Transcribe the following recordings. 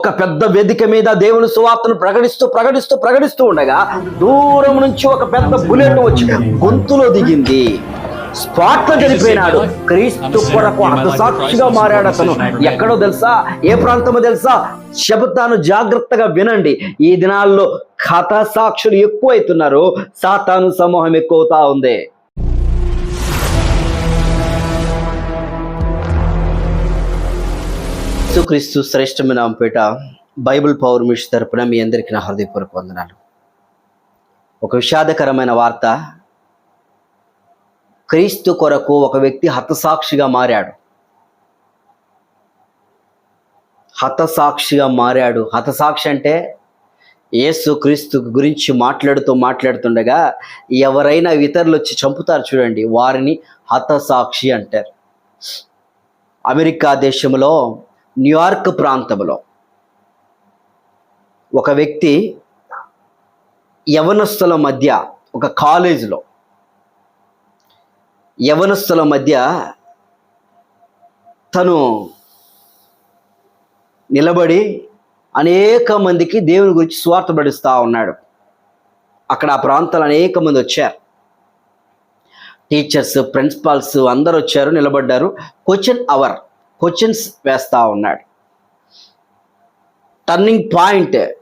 ఒక పెద్ద వేదిక మీద దేవుని సువార్తను ప్రకటిస్తూ ప్రకటిస్తూ ప్రకటిస్తూ ఉండగా దూరం నుంచి ఒక పెద్ద బుల్లెట్ వచ్చి గొంతులో దిగింది. స్పాట్ చనిపోయినాడు. క్రీస్తు కొరకు హతసాక్షిగా మారాడు అతను. ఎక్కడో తెలుసా? ఏ ప్రాంతమో తెలుసా? చెబుతాను జాగ్రత్తగా వినండి. ఈ దినాల్లో ఖాతా సాక్షులు ఎక్కువ అవుతున్నారు సాతాను సమూహం ఎక్కువతా ఉంది. యేసుక్రీస్తు శ్రేష్టమైన పేట బైబిల్ పవర్ మిష్ తరపున మీ అందరికీ నా హృదయపూర్వక వందనాలు. ఒక విషాదకరమైన వార్త. క్రీస్తు కొరకు ఒక వ్యక్తి హతసాక్షిగా మారాడు. హతసాక్షిగా మారాడు. హతసాక్షి అంటే యేసు క్రీస్తు గురించి మాట్లాడుతూ మాట్లాడుతుండగా ఎవరైనా ఇతరులు వచ్చి చంపుతారు చూడండి వారిని హతసాక్షి అంటారు. అమెరికా దేశంలో న్యూయార్క్ ప్రాంతంలో ఒక వ్యక్తి యవనస్తుల మధ్య ఒక కాలేజీలో యవనస్తుల మధ్య తను నిలబడి అనేక మందికి దేవుని గురించి స్వార్థ పడిస్తూ ఉన్నాడు. అక్కడ ఆ ప్రాంతాలు అనేక మంది వచ్చారు. టీచర్స్ ప్రిన్సిపాల్స్ అందరు వచ్చారు నిలబడ్డారు. Question hour. క్వశ్చన్స్ వేస్తూ ఉన్నాడు. టర్నింగ్ పాయింట్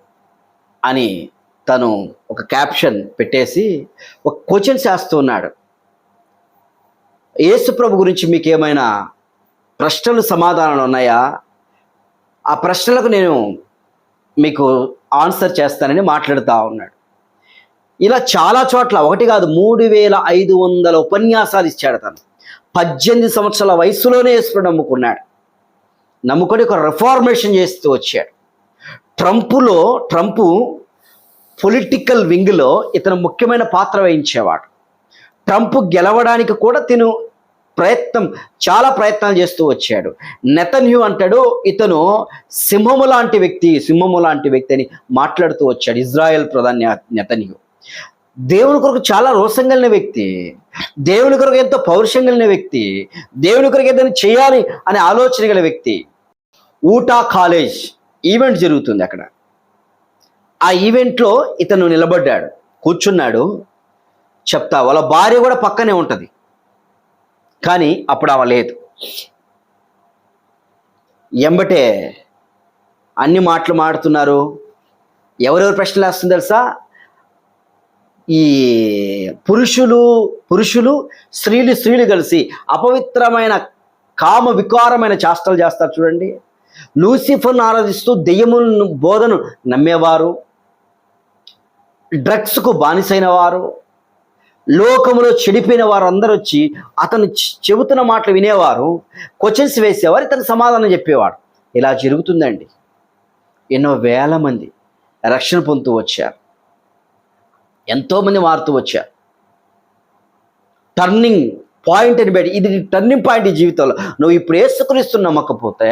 అని తను ఒక క్యాప్షన్ పెట్టేసి ఒక క్వశ్చన్స్ వేస్తున్నాడు ఉన్నాడు. గురించి మీకు ఏమైనా ప్రశ్నలు సమాధానాలు ఉన్నాయా? ఆ ప్రశ్నలకు నేను మీకు ఆన్సర్ చేస్తానని మాట్లాడుతూ ఉన్నాడు. ఇలా చాలా చోట్ల ఒకటి కాదు మూడు వేల ఐదు వందల ఉపన్యాసాలు ఇచ్చాడు తను. పద్దెనిమిది సంవత్సరాల వయసులోనే వేసుకుని నమ్ముకున్నాడు. నమ్ముకొని ఒక రిఫార్మేషన్ చేస్తూ వచ్చాడు. ట్రంపులో ట్రంప్ పొలిటికల్ వింగ్లో ఇతను ముఖ్యమైన పాత్ర వహించేవాడు. ట్రంప్ గెలవడానికి కూడా తిను ప్రయత్నం చాలా ప్రయత్నాలు చేస్తూ వచ్చాడు. నెతన్యూ అంటాడు ఇతను సింహము లాంటి వ్యక్తి సింహము లాంటి వ్యక్తి అని మాట్లాడుతూ వచ్చాడు ఇజ్రాయెల్ ప్రధాని నెతన్యూ. దేవుని కొరకు చాలా రోషం కలిగిన వ్యక్తి. దేవుని కొరకు ఎంతో పౌరుషం కలిగిన వ్యక్తి. దేవుని కొరకు ఏదైనా చేయాలి అనే ఆలోచన గల వ్యక్తి. ఊటా కాలేజ్ ఈవెంట్ జరుగుతుంది అక్కడ. ఆ ఈవెంట్లో ఇతను నిలబడ్డాడు. కూర్చున్నాడు. చెప్తా వాళ్ళ భార్య కూడా పక్కనే ఉంటుంది. కానీ అప్పుడు ఆమె లేదు. ఎంబటే అన్ని మాటలు మాడుతున్నారు. ఎవరెవరు ప్రశ్నలు వేస్తుంది తెలుసా? ఈ పురుషులు పురుషులు స్త్రీలు స్త్రీలు కలిసి అపవిత్రమైన కామ వికారమైన చేష్టలు చేస్తారు చూడండి. లూసిఫర్ను ఆరాధిస్తూ దెయ్యములను బోధను నమ్మేవారు. డ్రగ్స్కు బానిసైన వారు లోకములో చెడిపోయిన వారు అందరూ వచ్చి అతను చెబుతున్న మాటలు వినేవారు. క్వశ్చన్స్ వేసేవారు ఇతను సమాధానం చెప్పేవాడు ఇలా జరుగుతుందండి. ఎన్నో వేల మంది రక్షణ పొందుతూ వచ్చారు. ఎంతోమంది మారుతూ వచ్చారు టర్నింగ్ పాయింట్ అని పెట్టి ఇది టర్నింగ్ పాయింట్ ఈ జీవితంలో. నువ్వు ఇప్పుడు ఏసుక్రీస్తు నమ్మకపోతే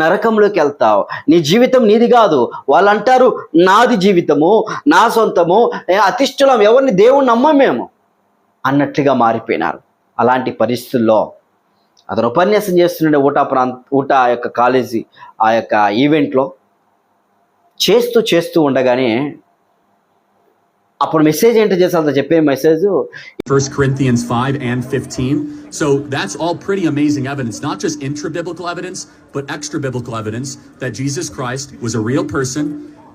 నరకంలోకి వెళ్తావు. నీ జీవితం నీది కాదు. వాళ్ళు అంటారు నాది జీవితము నా సొంతము అతిష్టలం అతిష్ఠులం ఎవరిని దేవుణ్ణి నమ్మం మేము? అన్నట్లుగా మారిపోయినారు. అలాంటి పరిస్థితుల్లో అతను ఉపన్యాసం చేస్తుండే ఊటా ప్రాంత ఊటా యొక్క కాలేజీ ఆ యొక్క ఈవెంట్లో చేస్తూ చేస్తూ ఉండగానే అప్పుడు మెసేజ్ ఏంటో చేసా చెప్పే message 1 Corinthians 5 and 15. So that's all pretty amazing evidence, not just intra biblical evidence, but extra biblical evidence that Jesus Christ was a real person.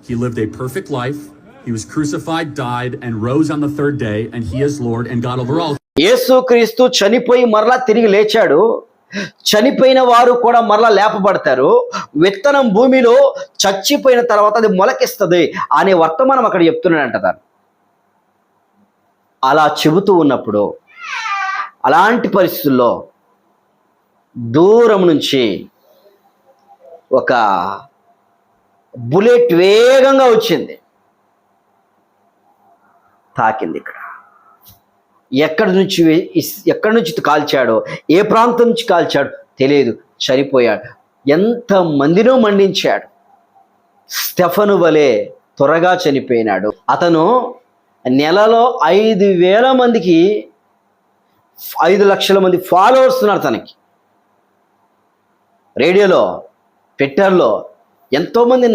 He lived a perfect life. He was crucified, died, and rose on the third day, and he is Lord and God over all. యేసుక్రీస్తు చనిపోయి మరలా తిరిగి లేచాడు చనిపోయిన వారు కూడా మరలా లేపబడతారు విత్తనం భూమిలో చచ్చిపోయిన తర్వాత అది మొలకెస్తుంది అనే వర్తమానం అక్కడ చెప్తున్నాడంట తను అలా చెబుతూ ఉన్నప్పుడు అలాంటి పరిస్థితుల్లో దూరం నుంచి ఒక బుల్లెట్ వేగంగా వచ్చింది. తాకింది ఇక్కడ. ఎక్కడి నుంచి ఎక్కడి నుంచి కాల్చాడో ఏ ప్రాంతం నుంచి కాల్చాడో తెలియదు. చనిపోయాడు. ఎంత మందినో మండించాడు స్టెఫను వలె త్వరగా చనిపోయినాడు. అతను నెలలో ఐదు వేల మందికి ఐదు లక్షల మంది ఫాలోవర్స్ ఉన్నారు తనకి. రేడియోలో ట్విట్టర్లో ఎంతోమంది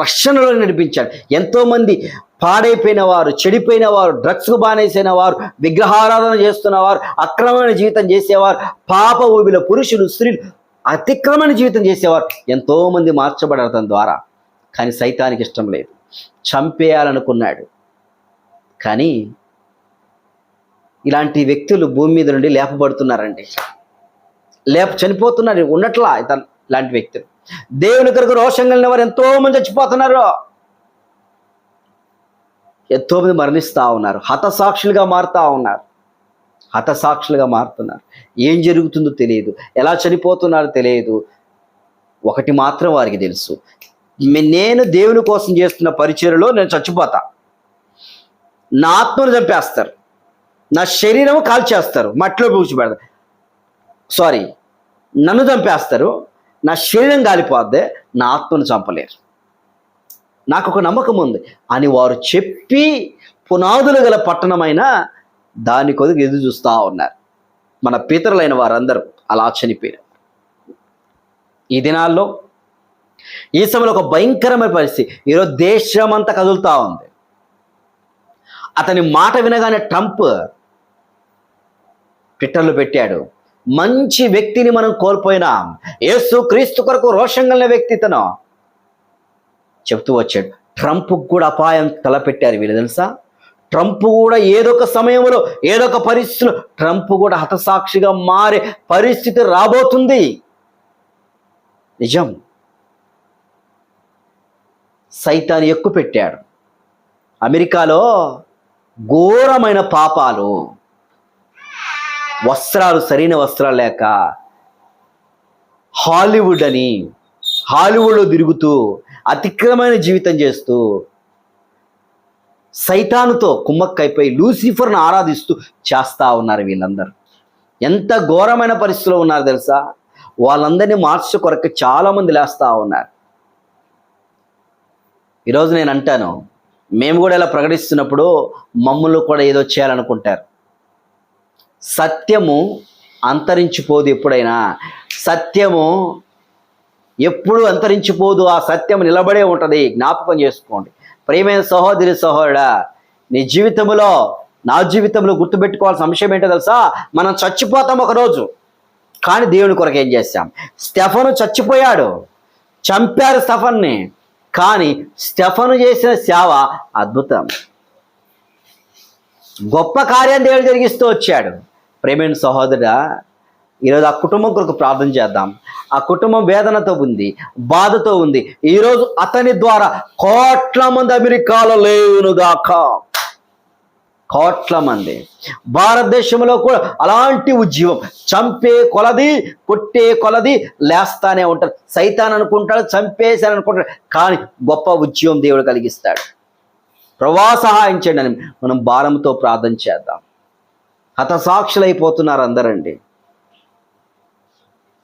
రక్షణలో నడిపించాడు ఎంతోమంది పాడైపోయిన వారు చెడిపోయిన వారు డ్రగ్స్కు బానేసిన వారు విగ్రహారాధన చేస్తున్నవారు అక్రమమైన జీవితం చేసేవారు పాప ఊబిల పురుషులు స్త్రీలు అతిక్రమణ జీవితం చేసేవారు. ఎంతోమంది మార్చబడారు తన ద్వారా. కానీ సైతానికి ఇష్టం లేదు. చంపేయాలనుకున్నాడు. కానీ ఇలాంటి వ్యక్తులు భూమి మీద నుండి లేపబడుతున్నారండి. లేప చనిపోతున్నారు ఉన్నట్లా ఇతను ఇలాంటి వ్యక్తులు. దేవుని కొరకు రోషం కలిగిన వారు ఎంతోమంది చచ్చిపోతున్నారు. ఎంతోమంది మరణిస్తూ ఉన్నారు. హతసాక్షులుగా మారుతూ ఉన్నారు. హతసాక్షులుగా మారుతున్నారు. ఏం జరుగుతుందో తెలియదు. ఎలా చనిపోతున్నారో తెలియదు. ఒకటి మాత్రం వారికి తెలుసు. నేను దేవుని కోసం చేస్తున్న పరిచయలో నేను చచ్చిపోతా. నా ఆత్మను చంపేస్తారు. నా శరీరము కాల్చేస్తారు. మట్టిలో పూచిపెడతారు సారీ నన్ను చంపేస్తారు. నా శరీరం కాలిపోద్ది. నా ఆత్మను చంపలేరు. నాకు ఒక నమ్మకం ఉంది. అని వారు చెప్పి పునాదులు గల పట్టణమైన దాని కొద్దిగా ఎదురు చూస్తూ ఉన్నారు. మన పితరులైన వారందరూ అలా చనిపోయారు. ఈ దినాల్లో ఈ సమయంలో ఒక భయంకరమైన పరిస్థితి. ఈరోజు దేశమంతా కదులుతూ ఉంది. అతని మాట వినగానే ట్రంప్ ట్విట్టర్లో పెట్టాడు మంచి వ్యక్తిని మనం కోల్పోయినాం. యేసు క్రీస్తు కొరకు రోషం కలిగిన వ్యక్తి తను చెప్తూ వచ్చాడు. ట్రంప్ కూడా అపాయం తలపెట్టారు వీళ్ళు తెలుసా? ట్రంప్ కూడా ఏదో ఒక సమయంలో ఏదో ఒక పరిస్థితిలో ట్రంప్ కూడా హతసాక్షిగా మారే పరిస్థితి రాబోతుంది. నిజం. సైతాన్ని ఎక్కువ పెట్టాడు అమెరికాలో ఘోరమైన పాపాలు. వస్త్రాలు సరైన వస్త్రాలు లేక హాలీవుడ్ అని హాలీవుడ్లో తిరుగుతూ అతిక్రమైన జీవితం చేస్తూ సైతానుతో కుమ్మక్కైపోయి లూసిఫర్ను ఆరాధిస్తూ చేస్తూ ఉన్నారు వీళ్ళందరూ. ఎంత ఘోరమైన పరిస్థితిలో ఉన్నారు తెలుసా? వాళ్ళందరినీ మార్చు కొరకు చాలామంది లేస్తూ ఉన్నారు. ఈరోజు నేను అంటాను మేము కూడా ఇలా ప్రకటిస్తున్నప్పుడు మమ్మల్ని కూడా ఏదో చేయాలనుకుంటారు. సత్యము అంతరించిపోదు ఎప్పుడైనా. సత్యము ఎప్పుడు అంతరించిపోదు. ఆ సత్యం నిలబడే ఉంటుంది. జ్ఞాపకం చేసుకోండి. ప్రియమైన సహోదరి సహోదరుడా నీ జీవితంలో నా జీవితంలో గుర్తుపెట్టుకోవాల్సిన అంశం ఏంటో తెలుసా? మనం చచ్చిపోతాం ఒకరోజు. కానీ దేవుని కొరకు ఏం చేస్తాం? స్టెఫను చచ్చిపోయాడు. చంపారు స్టెఫన్ని. కానీ స్టెఫను చేసిన సేవ అద్భుతం. గొప్ప కార్యం దేవుడు జరిగిస్తూ వచ్చాడు. ప్రేమైన సహోదరా ఈరోజు ఆ కుటుంబం కొరకు ప్రార్థన చేద్దాం. ఆ కుటుంబం వేదనతో ఉంది బాధతో ఉంది. ఈరోజు అతని ద్వారా కోట్ల మంది అమెరికాలో లేవునుగాక. కోట్ల మంది. భారతదేశంలో కూడా అలాంటి ఉద్యమం. చంపే కొలది కొట్టే కొలది లేస్తానే ఉంటారు. సైతాన్ అనుకుంటాడు చంపేశాను అనుకుంటాడు. కానీ గొప్ప ఉద్యమం దేవుడు కలిగిస్తాడు. ప్రభా సహాయం చేయండి అని మనం భారంతో ప్రార్థన చేద్దాం. హతసాక్షులైపోతున్నారు అందరండి.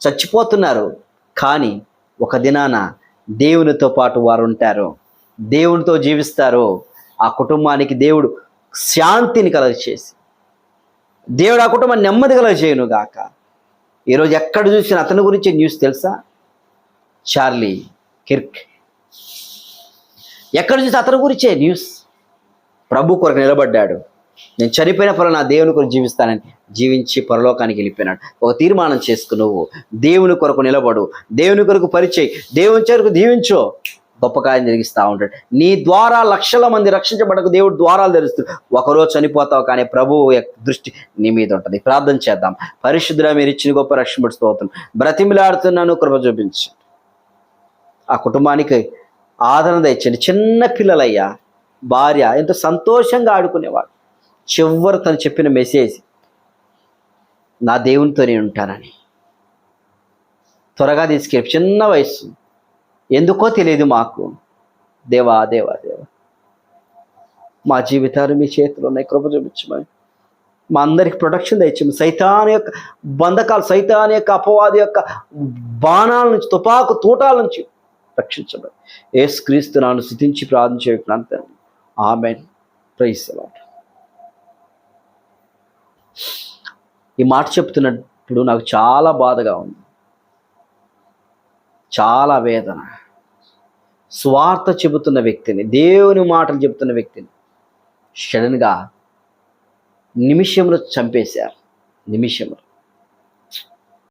చచ్చిపోతున్నారు. కానీ ఒక దినాన దేవునితో పాటు వారు ఉంటారు. దేవునితో జీవిస్తారు. ఆ కుటుంబానికి దేవుడు శాంతిని కలగచేసి దేవుడు ఆ కుటుంబాన్ని నెమ్మది కలగచేయును గాక ఈరోజు ఎక్కడ చూసినా అతని గురించి న్యూస్ తెలుసా? Charlie Kirk. ఎక్కడ చూసి అతని గురించే న్యూస్. ప్రభు కొరకు నిలబడ్డాడు. నేను చనిపోయిన పనులు నా దేవుని కొరకు జీవిస్తానని జీవించి పరలోకానికి వెళ్ళిపోయినాడు. ఒక తీర్మానం చేసుకు నువ్వు దేవుని కొరకు నిలబడు. దేవుని కొరకు పరిచయ్. దేవుని కొరకు దీవించో. గొప్పకాయం జరిగిస్తూ ఉంటాడు. నీ ద్వారా లక్షల మంది రక్షించబడకు దేవుడు ద్వారాలు తెరుస్తాడు ఒకరోజు చనిపోతావు కానీ ప్రభువు యొక్క దృష్టి నీ మీద ఉంటుంది. ప్రార్థన చేద్దాం. పరిశుద్ధుడా మీరు ఇచ్చిన గొప్ప రక్షణ స్తోత్రం. బ్రతిమిలాడుతున్నాను కృప చూపించండి ఆ కుటుంబానికి ఆదరణ తెచ్చండి. చిన్న పిల్లలయ్యా భార్య ఎంతో సంతోషంగా ఆడుకునేవాడు. చివరి తను చెప్పిన మెసేజ్ నా దేవునితో నేను ఉంటానని. త్వరగా తీసుకెళ్ళి చిన్న వయసు ఎందుకో తెలియదు మాకు. దేవా దేవా దేవా. మా జీవితాలు మీ చేతిలో ఉన్నాయి కృప చూపించమని. మా అందరికి ప్రొటెక్షన్ తెచ్చాము సైతాన్ యొక్క బంధకాలు సైతాన్ యొక్క అపవాది యొక్క బాణాల నుంచి తుపాకు తూటాల నుంచి రక్షించమని. ఏ క్రీస్తు నాను స్థుతించి ప్రార్థించే ప్రాంతం ఆమె ప్రైస్ అలాట్ ఈ మాట చెప్తున్నప్పుడు నాకు చాలా బాధగా ఉంది. చాలా వేదన. స్వార్థ చెబుతున్న వ్యక్తిని దేవుని మాటలు చెబుతున్న వ్యక్తిని సడన్గా నిమిషంలో చంపేశారు. నిమిషంలో